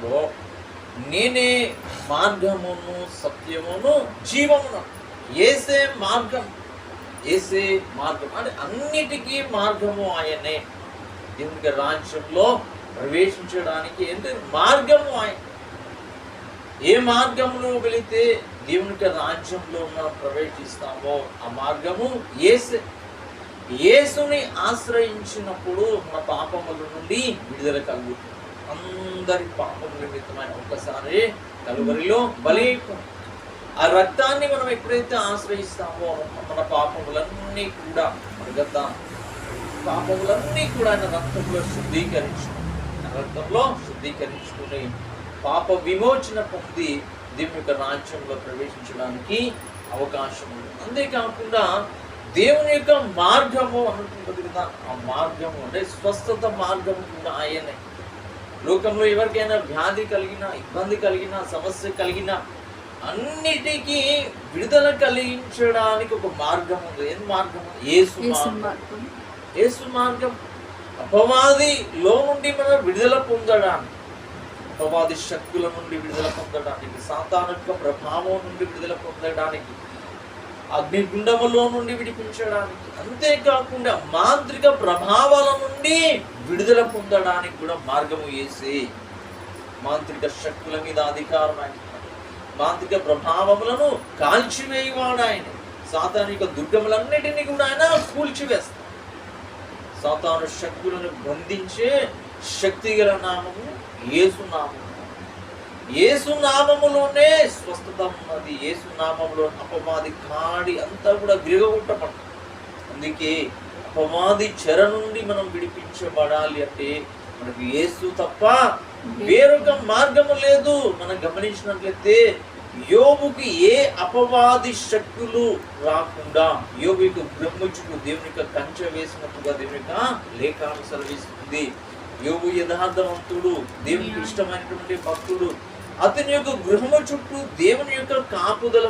వాక్యంలో నేనే మార్గమును సత్యమును జీవమును. ఏసే మార్గం ఏసే మార్గం. అంటే అన్నిటికీ మార్గము ఆయనే. దేవునికి రాజ్యంలో ప్రవేశించడానికి ఏంటి? మార్గము ఆయన. ఏ మార్గంలో వెళితే దేవునికి రాజ్యంలో మనం ప్రవేశిస్తామో ఆ మార్గము ఏసే. యేసుని ఆశ్రయించినప్పుడు మన పాపముల నుండి విడుదల కలుగుతుంది. అందరి పాపం నిమిత్తమైన ఒక్కసారి కలువరిలో బలి ఆ రక్తాన్ని మనం ఎప్పుడైతే ఆశ్రయిస్తామో మన పాపములన్నీ కూడా మన పాపములన్నీ కూడా ఆయన రక్తంలో శుద్ధీకరించు రక్తంలో శుద్ధీకరించుకుని పాప విమోచన పొంది దేవుని యొక్క రాజ్యంలో ప్రవేశించడానికి అవకాశం ఉంది. అంతేకాకుండా దేవుని యొక్క మార్గము అనుకుంటుంది కదా. ఆ మార్గము అంటే స్వస్థత మార్గము కూడా ఆయనే. లోకంలో ఎవరికైనా వ్యాధి కలిగిన ఇబ్బంది కలిగిన సమస్య కలిగిన అన్నిటికీ విడుదల కలిగించడానికి ఒక మార్గం ఉంది. ఏం మార్గం? ఏసు యేసు మార్గం. మార్గం. యేసు మార్గం. అపవాదిలో నుండి మనం విడుదల పొందడానికి అపవాది శక్తుల నుండి విడుదల పొందడానికి సాతాను యొక్క ప్రభావం నుండి విడుదల పొందడానికి అగ్నిగుండములో నుండి విడిపించడానికి అంతేకాకుండా మాంత్రిక ప్రభావాల నుండి విడుదల పొందడానికి కూడా మార్గము వేసి మాంత్రిక శక్తుల మీద అధికారం ఆయన మాంత్రిక ప్రభావములను కాల్చివేయవాడు ఆయన. సాతానిక దుర్గములన్నిటినీ కూడా ఆయన కూల్చివేస్తాడు. సాతాను శక్తులను బంధించే శక్తి గల నామము ఏసునామము నామము యేసు నామములోనే స్వస్థత ఉన్నది యేసు నామములో అపవాది కాడి అంతా కూడా గిరగొట్టబడ్డ అందుకే అపవాది చెర నుండి మనం విడిపించబడాలి అంటే మనకు యేసు తప్ప వేరొక మార్గము లేదు. మనం గమనించినట్లయితే యోగుకి ఏ అపవాది శక్తులు రాకుండా యోగు యొక్క బ్రహ్మచుకు దేవుని యొక్క కంచె వేసినట్టుగా దేవుని యొక్క లేఖాను సెలవిస్తుంది యోగు యథార్థవంతుడు దేవునికి ఇష్టమైనటువంటి భక్తుడు అతని యొక్క గృహము చుట్టూ దేవుని యొక్క కాపుదల